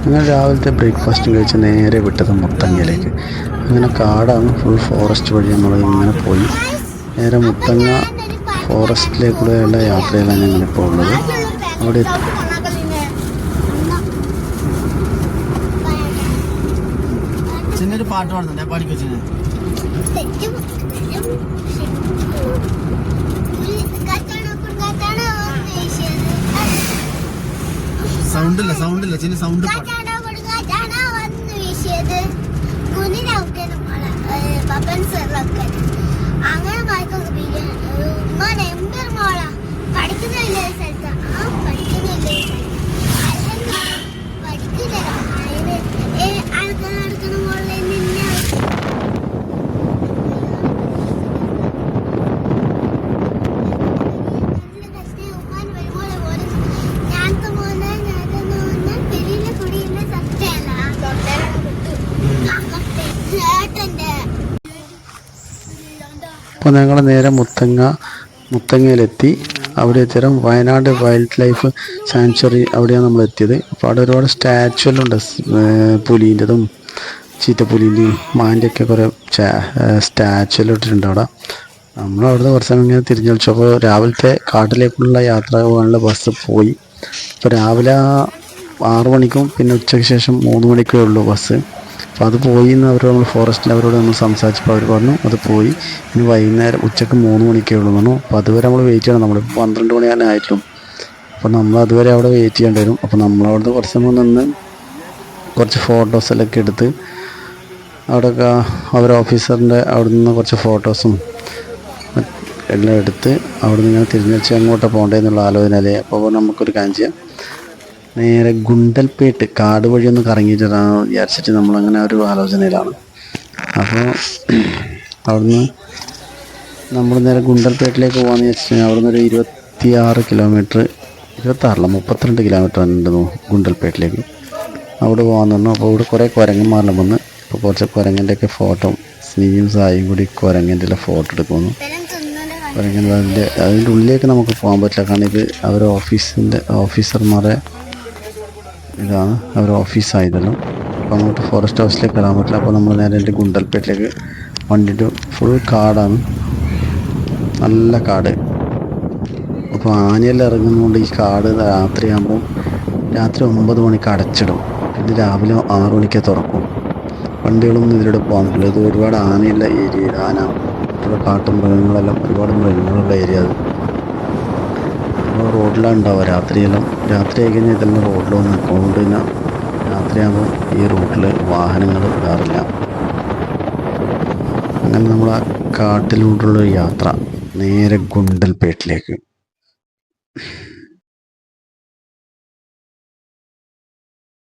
അങ്ങനെ രാവിലത്തെ ബ്രേക്ക്ഫാസ്റ്റ് കഴിച്ച് നേരെ വിട്ടത് മുത്തങ്ങയിലേക്ക്. അങ്ങനെ കാടാണ് ഫുൾ ഫോറസ്റ്റ് വഴി നമ്മൾ ഇങ്ങനെ പോയി. നേരെ മുത്തങ്ങ ഫോറസ്റ്റിലേക്കൂടെയുള്ള യാത്രയിലാണ് ഞങ്ങളിപ്പോൾ ഉള്ളത്. അവിടെ പാട്ട് പാടുന്നുണ്ട്. പാടിക്കോ സൗണ്ട് ഇല്ല സൗണ്ട് ഇല്ല ചിന്ന സൗണ്ട് പാടും അങ്ങനെ അപ്പോൾ ഞങ്ങൾ നേരെ മുത്തങ്ങ മുത്തങ്ങയിലെത്തി. അവിടെ എത്തിയാലും വയനാട് വൈൽഡ് ലൈഫ് സാങ്ച്വറി അവിടെയാണ് നമ്മൾ എത്തിയത്. അപ്പോൾ അവിടെ ഒരുപാട് സ്റ്റാച്ചു എല്ലാം ഉണ്ട് പുലീന്റെതും ചീറ്റപ്പുലീന്റെയും മാന്റെയൊക്കെ കുറേ സ്റ്റാച്ചു എല്ലാം ഇട്ടിട്ടുണ്ട് അവിടെ. നമ്മൾ അവിടുന്ന് കുറച്ച് സമയം ഇങ്ങനെ തിരിഞ്ഞു അപ്പോൾ രാവിലത്തെ കാട്ടിലേക്കുള്ള യാത്ര പോകാനുള്ള ബസ് പോയി. അപ്പോൾ രാവിലെ ആറു മണിക്കും പിന്നെ ഉച്ചയ്ക്ക് ശേഷം മൂന്ന് മണിക്കേ ഉള്ളൂ ബസ്. അപ്പോൾ അത് പോയി എന്ന് അവർ നമ്മൾ ഫോറസ്റ്റിൽ അവരോട് നമ്മൾ സംസാരിച്ചപ്പോൾ അവർ പറഞ്ഞു അത് പോയി. ഇനി വൈകുന്നേരം ഉച്ചയ്ക്ക് മൂന്ന് മണിക്കേ ഉള്ളൂ പറഞ്ഞു. അപ്പോൾ അതുവരെ നമ്മൾ വെയിറ്റ് ചെയ്യണം. നമ്മൾ പന്ത്രണ്ട് മണിയാണ് ആയിട്ടും. അപ്പോൾ നമ്മൾ അതുവരെ അവിടെ വെയിറ്റ് ചെയ്യേണ്ടി വരും. അപ്പോൾ നമ്മളവിടുന്ന് കുറച്ച് മുമ്പ് നിന്ന് കുറച്ച് ഫോട്ടോസെല്ലാം എടുത്ത് അവിടെ അവർ ഓഫീസറിന്റെ അവിടെ നിന്ന് കുറച്ച് ഫോട്ടോസും എല്ലാം എടുത്ത് അവിടെ നിന്ന് ഇങ്ങനെ തിരിഞ്ഞു വെച്ച് അങ്ങോട്ട് പോകേണ്ടതെന്നുള്ള ആലോചനയിലേ. അപ്പോൾ നമുക്കൊരു കാര്യം ചെയ്യാം. നേരെ ഗുണ്ടൽപേട്ട് കാട് വഴി ഒന്ന് കറങ്ങിയിട്ടാണ് വിചാരിച്ചിട്ട് നമ്മളങ്ങനെ ഒരു ആലോചനയിലാണ്. അപ്പോൾ അവിടുന്ന് നമ്മൾ നേരെ ഗുണ്ടൽപേട്ടിലേക്ക് പോകാമെന്ന് വെച്ചിട്ടുണ്ടെങ്കിൽ അവിടുന്ന് ഒരു ഇരുപത്തിയാറ് കിലോമീറ്റർ ഇരുപത്താറില്ല മുപ്പത്തിരണ്ട് കിലോമീറ്റർ ഉണ്ടെന്നു ഗുണ്ടൽപേട്ടിലേക്ക്. അവിടെ പോകാമെന്ന് പറഞ്ഞു. അപ്പോൾ ഇവിടെ കുറേ കുരങ്ങന്മാരെല്ലാം വന്ന് ഇപ്പോൾ കുറച്ച് കുരങ്ങന്റെയൊക്കെ ഫോട്ടോ സ്നീയും സായും കൂടി കുരങ്ങന്റെ ഫോട്ടോ എടുക്കുന്നു കുരങ്ങൻ അതിന്റെ അതിന്റെ ഉള്ളിലേക്ക് നമുക്ക് പോകാൻ പറ്റില്ല. കാരണം ഇത് അവർ ഓഫീസിന്റെ ഓഫീസർമാരെ ഇതാണ് അവർ ഓഫീസായതെല്ലാം അപ്പോൾ അങ്ങോട്ട് ഫോറസ്റ്റ് ഹൗസിലേക്ക് കയറാൻ പറ്റില്ല. അപ്പോൾ നമ്മൾ നേരെ എന്റെ ഗുണ്ടൽപേട്ടിലേക്ക് വണ്ടിയിട്ട് ഫുൾ കാടാണ്. നല്ല കാട്. അപ്പോൾ ആനയെല്ലാം ഇറങ്ങുന്നതുകൊണ്ട് ഈ കാട് രാത്രിയാകുമ്പോൾ രാത്രി ഒമ്പത് മണിക്ക് അടച്ചിടും. പിന്നെ രാവിലെ ആറു മണിക്ക് തുറക്കും. വണ്ടികളൊന്നും ഇതിലൂടെ പോകാൻ പറ്റില്ല. ഇത് ഒരുപാട് ആനയുള്ള ഏരിയ ആന ഇവിടെ കാട്ടുമൃഗങ്ങളെല്ലാം ഒരുപാട് മൃഗങ്ങളുള്ള ഏരിയ അത്. റോഡിലാണ് ഉണ്ടാവുക. രാത്രിയെല്ലാം രാത്രി ആയി കഴിഞ്ഞാൽ ഇതെല്ലാം റോഡിൽ നിൽക്കും. അതുകൊണ്ട് തന്നെ രാത്രിയാകുമ്പോൾ ഈ റൂട്ടിൽ വാഹനങ്ങൾ വരാറില്ല അങ്ങനെ നമ്മൾ ആ കാട്ടിലൂടെയുള്ള യാത്ര നേരെ ഗുണ്ടൽപേട്ടിലേക്ക്.